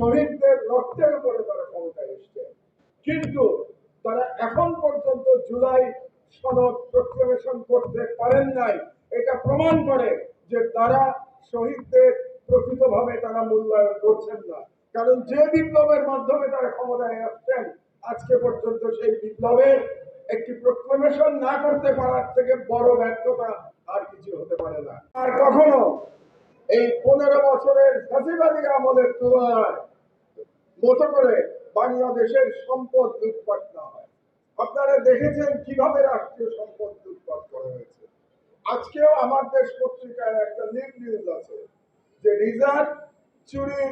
শহীদদের রক্তের উপরে তারা ক্ষমতায় এসছে। কিন্তু তারা এখন পর্যন্ত জুলাই সনদ প্রক্লেমেশন করতে পারেন নাই। এটা প্রমাণ করে যে তারা শহীদদের প্রকৃতভাবে তারা মূল্যায়ন করছেন না। কারণ যে বিপ্লবের মাধ্যমে তারা ক্ষমতায় আসছেন, আজকে পর্যন্ত সেই বিপ্লবের একটি প্রক্লেমেশন না করতে পারার থেকে বড় ব্যর্থতা আর কিছু হতে পারে না। আর কখনো এই পনেরো বছরের ফাঁসিবাদী আমলের তুলনায় মতো করে বাংলাদেশের সম্পদ লুটপাট না হয়। আপনারা দেখেছেন কীভাবে রাষ্ট্রীয় সম্পদ লুটপাট করা হয়েছে। আজকেও আমার দেশ পত্রিকায় একটা লিগ নিউজ আছে যে রিজার্ভ চুরি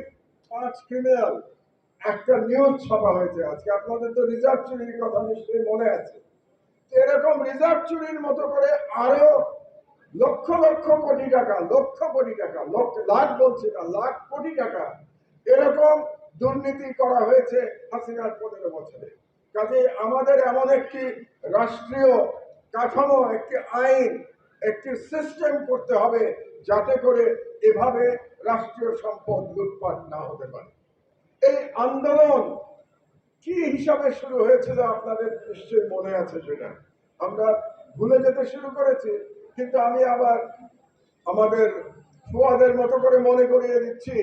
পাঁচ ক্রিমিনাল একটা নিউজ ছাপা হয়েছে আজকে। আপনাদের তো রিজার্ভ চুরির কথা নিশ্চয়ই মনে আছে। এরকম রিজার্ভ চুরির মতো করে আরও লক্ষ লক্ষ কোটি টাকা, লক্ষ কোটি টাকা, লক্ষ লাখ বলছি না, লাখ কোটি টাকা এরকম দুর্নীতি করা হয়েছে হাসিনার পনেরো বছরে। কাজে আমাদের এমন একটি রাষ্ট্রীয় কাঠামো, একটি আইন, একটি সিস্টেম করতে হবে যাতে করে এভাবে রাষ্ট্রীয় সম্পদ লুটপাট না হতে পারে। এই আন্দোলন কি হিসাবে শুরু হয়েছিল আপনাদের নিশ্চয়ই মনে আছে সেটা আমরা ভুলে যেতে শুরু করেছি, কিন্তু আমি আবার আমাদের ফুয়াদের মতো করে মনে করিয়ে দিচ্ছি।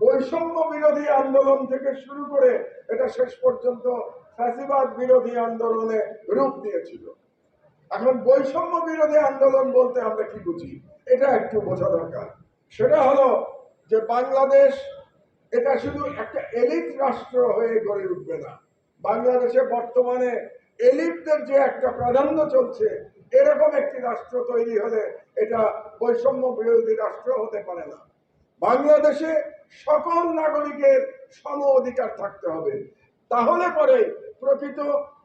বৈষম্য বিরোধী আন্দোলন থেকে শুরু করে এটা শেষ পর্যন্ত ফ্যাসিবাদ বিরোধী আন্দোলনে রূপ দিয়েছিল। এখন বৈষম্য বিরোধী আন্দোলন বলতে আমরা কি বুঝি? এটা একটু বোঝা দরকার। সেটা হলো যে বাংলাদেশ এটা শুধু একটা এলিট রাষ্ট্র হয়ে গড়ে উঠবে না। বাংলাদেশে বর্তমানে এলিটদের যে একটা প্রাধান্য চলছে, এরকম একটি রাষ্ট্র তৈরি হলে এটা বৈষম্য বিরোধী রাষ্ট্র হতে পারে না। বাংলাদেশে সকল নাগরিকের সম অধিকার থাকতে হবে। তাহলে পরে প্রকৃত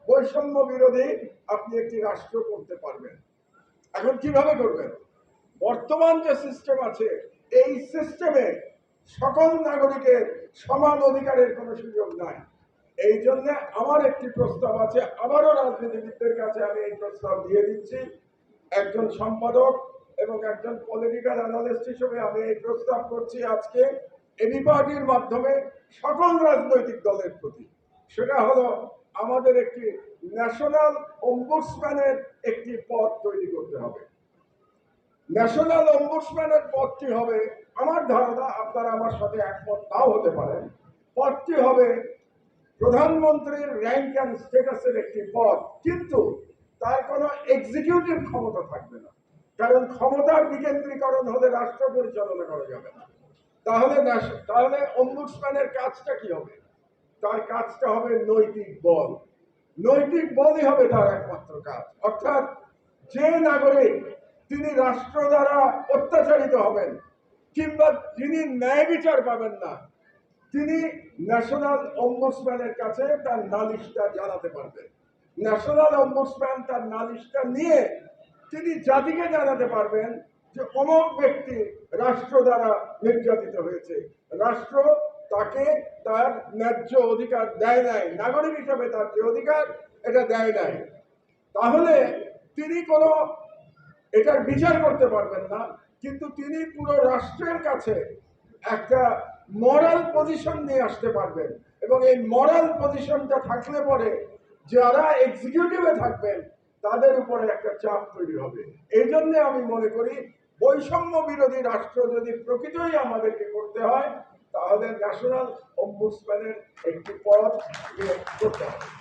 বৈষম্য বিরোধী আপনি একটি রাষ্ট্র করতে পারবেন। এখন কীভাবে করবেন? বর্তমান যে সিস্টেম আছে, এই সিস্টেমে সকল নাগরিকের সমান অধিকারের কোনো সুযোগ নাই। এই জন্য আমার একটি প্রস্তাব আছে, আবারও রাজনীতিবিদদের কাছে আমি এই প্রস্তাব দিয়ে দিচ্ছি। একজন সম্পাদক এবং একজন পলিটিক্যাল অ্যানালিস্ট হিসেবে আমি এই প্রস্তাব করছি আজকে এবি পার্টির মাধ্যমে সকল রাজনৈতিক দলের প্রতি। সেটা হলো আমাদের একটি ন্যাশনাল অম্বুডসম্যানের একটি পদ তৈরি করতে হবে। ন্যাশনাল অম্বুডসম্যানের পদটি হবে, আমার ধারণা আপনারা আমার সাথে একমত নাও হতে পারেন, পদটি হবে প্রধানমন্ত্রীর র্যাঙ্ক অ্যান্ড স্ট্যাটাসের একটি পদ, কিন্তু তার কোনো এক্সিকিউটিভ ক্ষমতা থাকবে না। কারণ ক্ষমতার বিকেন্দ্রীকরণ হলে রাষ্ট্র পরিচালনা করা যাবে না। তাহলে তাহলে অম্বুডসম্যানের কাজটা কি হবে? তার কাজটা হবে নৈতিক বল। নৈতিক বলই হবে তার একমাত্র কাজ। অর্থাৎ যে নাগরিক তিনি রাষ্ট্র দ্বারা অত্যাচারিত হবেন, কিংবা যিনি ন্যায় বিচার পাবেন না, তিনি ন্যাশনাল অম্বুডসম্যানের কাছে তার নালিশটা জানাতে পারবেন। ন্যাশনাল অম্বুডসম্যান তার নালিশটা নিয়ে তিনি জাতিকে জানাতে পারবেন যে অমুক ব্যক্তি রাষ্ট্র দ্বারা নির্যাতিত হয়েছে। রাষ্ট্র তাকে তার ন্যায্য অধিকার দেয় নাই। নাগরিক হিসাবে তার যে অধিকার, এটা দেয় নাই। তাহলে তিনি কোনো এটার বিচার করতে পারবেন না, কিন্তু তিনি পুরো রাষ্ট্রের কাছে একটা মরাল পজিশন নিয়ে আসতে পারবেন। এবং এই মরাল পজিশনটা থাকলে পরে যারা এক্সিকিউটিভে থাকবেন তাদের উপরে একটা চাপ তৈরি হবে। এই জন্য আমি মনে করি, বৈষম্য বিরোধী রাষ্ট্র যদি প্রকৃতই আমাদেরকে করতে হয়, তাহলে ন্যাশনাল অম্বুডসম্যানের একটি পদ করতে হবে।